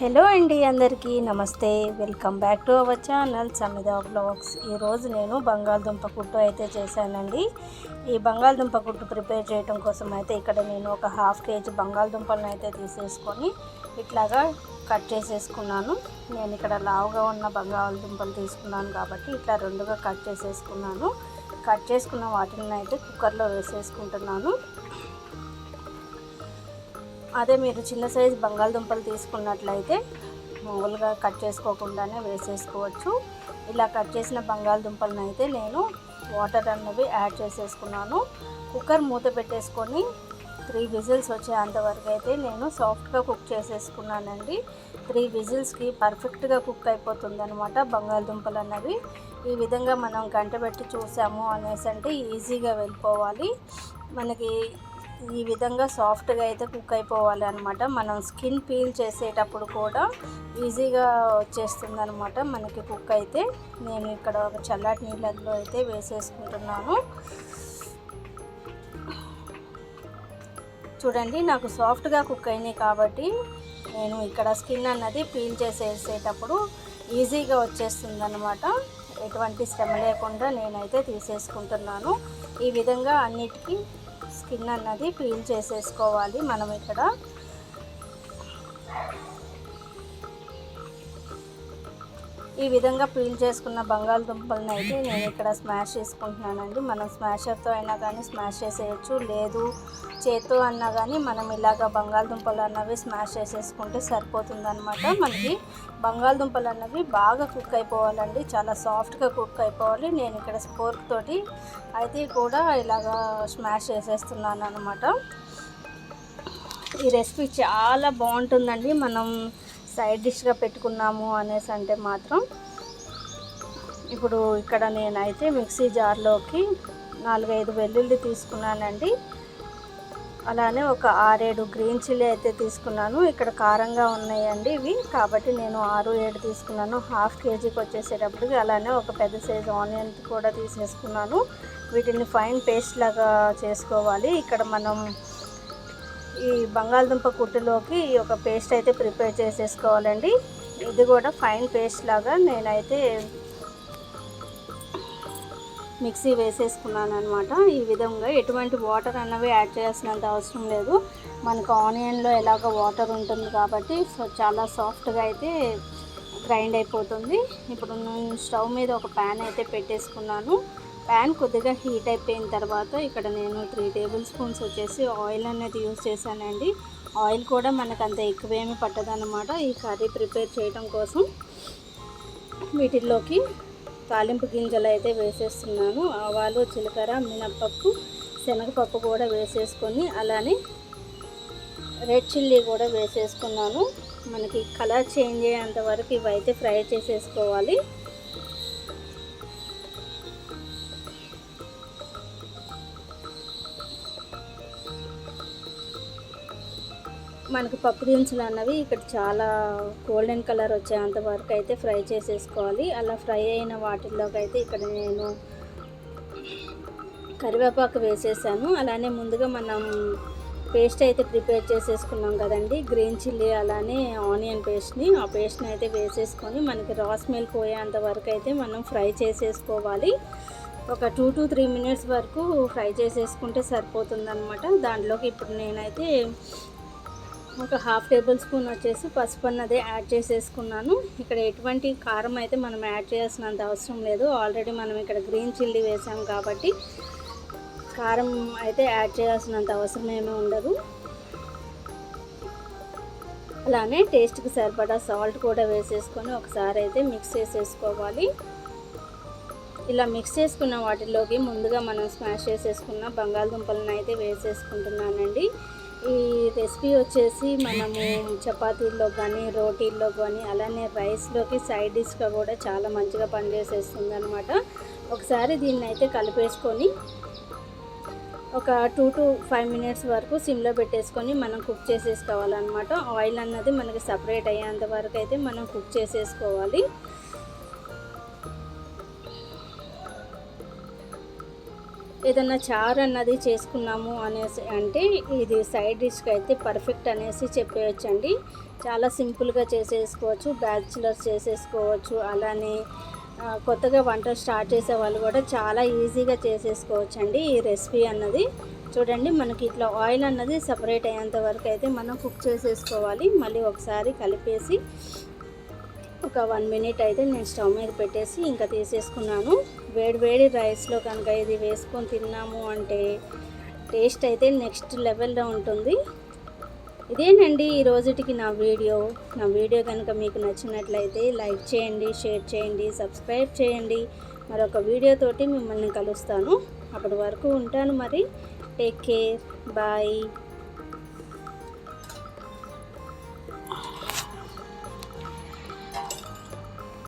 Hello అండి అందరికీ నమస్తే. Welcome back to our channel Samida blogs. ఈరోజు నేను బంగాళదుంప కుట్టు అయితే చేశానండి. ఈ బంగాళదుంప కుట్టు ప్రిపేర్ చేయడం కోసం అయితే ఇక్కడ నేను ఒక హాఫ్ కేజీ బంగాళదుంపలను అయితే తీసేసుకొని ఇట్లాగా కట్ చేసేసుకున్నాను. నేను ఇక్కడ లావుగా ఉన్న బంగాళదుంపలు తీసుకున్నాను కాబట్టి ఇట్లా రెండుగా కట్ చేసేసుకున్నాను. కట్ చేసుకున్న వాటిని అయితే కుక్కర్లో వేసేసుకుంటున్నాను. అదే మీరు చిన్న సైజు బంగాళదుంపలు తీసుకున్నట్లయితే మామూలుగా కట్ చేసుకోకుండానే వేసేసుకోవచ్చు. ఇలా కట్ చేసిన బంగాళదుంపలను అయితే నేను వాటర్ అన్నవి యాడ్ చేసేసుకున్నాను. కుక్కర్ మూత పెట్టేసుకొని త్రీ విజిల్స్ వచ్చేంతవరకు అయితే నేను సాఫ్ట్గా కుక్ చేసేసుకున్నానండి. త్రీ విజిల్స్కి పర్ఫెక్ట్గా కుక్ అయిపోతుంది అనమాట బంగాళదుంపలు అన్నవి ఈ విధంగా మనం గంట పెట్టి చూసాము అనేసి అంటే ఈజీగా వెళ్ళిపోవాలి. మనకి ఈ విధంగా సాఫ్ట్గా అయితే కుక్ అయిపోవాలి అనమాట మనం స్కిన్ పీల్ చేసేటప్పుడు కూడా ఈజీగా వచ్చేస్తుంది అనమాట మనకి కుక్ అయితే. నేను ఇక్కడ ఒక చల్లటి నీళ్ళల్లో అయితే వేసేసుకుంటున్నాను. చూడండి నాకు సాఫ్ట్గా కుక్ అయినాయి కాబట్టి నేను ఇక్కడ స్కిన్ అన్నది పీల్ చేసేసేటప్పుడు ఈజీగా వచ్చేస్తుంది అనమాట ఎటువంటి శ్రమ లేకుండా నేనైతే తీసేసుకుంటున్నాను. ఈ విధంగా అన్నిటికీ స్కిన్ అన్నది పీల్ చేసేసుకోవాలి మనం ఇక్కడ. ఈ విధంగా పీల్ చేసుకున్న బంగాళదుంపలను అయితే నేను ఇక్కడ స్మాష్ చేసుకుంటున్నానండి. మనం స్మాషర్తో అయినా కానీ స్మాష్ చేసేయచ్చు. లేదు చేత్తో అన్నా కానీ మనం ఇలాగ బంగాళదుంపలు అన్నవి స్మాష్ చేసేసుకుంటే సరిపోతుందనమాట మనకి బంగాళదుంపలు అన్నవి బాగా కుక్ అయిపోవాలండి. చాలా సాఫ్ట్గా కుక్ అయిపోవాలి. నేను ఇక్కడ స్పోర్క్ తోటి అయితే కూడా ఇలాగా స్మాష్ చేసేస్తున్నాను అనమాట ఈ రెసిపీ చాలా బాగుంటుందండి. మనం సైడ్ డిష్గా పెట్టుకున్నాము అనేసి అంటే మాత్రం ఇప్పుడు ఇక్కడ నేనైతే మిక్సీ జార్లోకి నాలుగైదు వెల్లుల్లి తీసుకున్నానండి. అలానే ఒక ఆరేడు గ్రీన్ చిల్లీ అయితే తీసుకున్నాను. ఇక్కడ కారంగా ఉన్నాయండి ఇవి. కాబట్టి నేను ఆరు ఏడు తీసుకున్నాను. హాఫ్ కేజీకి వచ్చేసేటప్పటికి అలానే ఒక పెద్ద సైజు ఆనియన్ కూడా తీసేసుకున్నాను. వీటిని ఫైన్ పేస్ట్ లాగా చేసుకోవాలి. ఇక్కడ మనం ఈ బంగాళదుంప కుట్టులోకి ఒక పేస్ట్ అయితే ప్రిపేర్ చేసేసుకోవాలండి. ఇది కూడా ఫైన్ పేస్ట్ లాగా నేనైతే మిక్సీ వేసేసుకున్నాను అనమాట ఈ విధంగా ఎటువంటి వాటర్ అన్నవి యాడ్ చేయాల్సినంత అవసరం లేదు. మనకు ఆనియన్లో ఎలాగ వాటర్ ఉంటుంది కాబట్టి సో చాలా సాఫ్ట్గా అయితే గ్రైండ్ అయిపోతుంది. ఇప్పుడు నేను స్టవ్ మీద ఒక ప్యాన్ అయితే పెట్టేసుకున్నాను. ప్యాన్ కొద్దిగా హీట్ అయిపోయిన తర్వాత ఇక్కడ నేను త్రీ టేబుల్ స్పూన్స్ వచ్చేసి ఆయిల్ అనేది యూజ్ చేశానండి. ఆయిల్ కూడా మనకు అంత ఎక్కువేమీ పట్టదన్నమాట. ఈ కర్రీ ప్రిపేర్ చేయడం కోసం వీటిల్లోకి తాలింపు గింజలు అయితే వేసేస్తున్నాను. ఆవాలు జీలకర్ర మినప్పప్పు శనగపప్పు కూడా వేసేసుకొని అలానే రెడ్ చిల్లీ కూడా వేసేసుకున్నాను. మనకి కలర్ చేంజ్ అయ్యేంత వరకు ఇవైతే ఫ్రై చేసేసుకోవాలి. మనకు పప్పు దినుసులు అన్నవి ఇక్కడ చాలా గోల్డెన్ కలర్ వచ్చేంత వరకు అయితే ఫ్రై చేసేసుకోవాలి. అలా ఫ్రై అయిన వాటిల్లోకి అయితే ఇక్కడ నేను కరివేపాకు వేసేసాను. అలానే ముందుగా మనం పేస్ట్ అయితే ప్రిపేర్ చేసేసుకున్నాం కదండి. గ్రీన్ చిల్లీ అలానే ఆనియన్ పేస్ట్ని ఆ పేస్ట్ని అయితే వేసేసుకొని మనకి రా స్మెల్ పోయేంత వరకు అయితే మనం ఫ్రై చేసేసుకోవాలి. ఒక టూ టు త్రీ మినిట్స్ వరకు ఫ్రై చేసేసుకుంటే సరిపోతుందనమాట దాంట్లోకి ఇప్పుడు నేనైతే ఒక హాఫ్ టేబుల్ స్పూన్ వచ్చేసి పసుపు అన్నది యాడ్ చేసేసుకున్నాను. ఇక్కడ ఎటువంటి కారం అయితే మనం యాడ్ చేయాల్సినంత అవసరం లేదు. ఆల్రెడీ మనం ఇక్కడ గ్రీన్ చిల్లీ వేసాం కాబట్టి కారం అయితే యాడ్ చేయాల్సినంత అవసరం ఏమీ ఉండదు. అలానే టేస్ట్కి సరిపడా సాల్ట్ కూడా వేసేసుకొని ఒకసారి అయితే మిక్స్ చేసేసుకోవాలి. ఇలా మిక్స్ చేసుకున్న వాటిలోకి ముందుగా మనం స్మాష్ చేసేసుకున్న బంగాళదుంపలను అయితే వేసేసుకుంటున్నానండి. ఈ రెసిపీ వచ్చేసి మనము చపాతీల్లో కానీ రోటీల్లో కానీ అలానే రైస్లోకి సైడ్ డిష్గా కూడా చాలా మంచిగా పనిచేసేస్తుంది అనమాట ఒకసారి దీన్ని అయితే కలిపేసుకొని ఒక టూ టు ఫైవ్ మినిట్స్ వరకు సిమ్లో పెట్టేసుకొని మనం కుక్ చేసేసుకోవాలన్నమాట. ఆయిల్ అన్నది మనకి సపరేట్ అయ్యేంత వరకు అయితే మనం కుక్ చేసేసుకోవాలి. ఏదన్నా చారు అన్నది చేసుకున్నాము అనేసి అంటే ఇది సైడ్ డిష్కి అయితే పర్ఫెక్ట్ అనేసి చెప్పేయచ్చండి. చాలా సింపుల్గా చేసేసుకోవచ్చు బ్యాచిలర్స్ చేసేసుకోవచ్చు అలానే కొత్తగా వంట స్టార్ట్ చేసే వాళ్ళు కూడా చాలా ఈజీగా చేసేసుకోవచ్చు అండి ఈ రెసిపీ అన్నది. చూడండి మనకి ఇట్లా ఆయిల్ అన్నది సపరేట్ అయ్యేంత వరకు అయితే మనం కుక్ చేసేసుకోవాలి. మళ్ళీ ఒకసారి కలిపేసి ఒక వన్ మినిట్ అయితే నేను స్టవ్ మీద పెట్టేసి ఇంకా తీసేసుకున్నాను. వేడి వేడి రైస్లో కనుక ఇది వేసుకొని తిన్నాము అంటే టేస్ట్ అయితే నెక్స్ట్ లెవెల్లో ఉంటుంది. ఇదేనండి ఈ రోజుటికి నా వీడియో? నా వీడియో కనుక మీకు నచ్చినట్లయితే లైక్ చేయండి షేర్ చేయండి సబ్స్క్రైబ్ చేయండి. మరొక వీడియోతోటి మిమ్మల్ని కలుస్తాను. అప్పటి వరకు ఉంటాను మరి. Take care. బాయ్.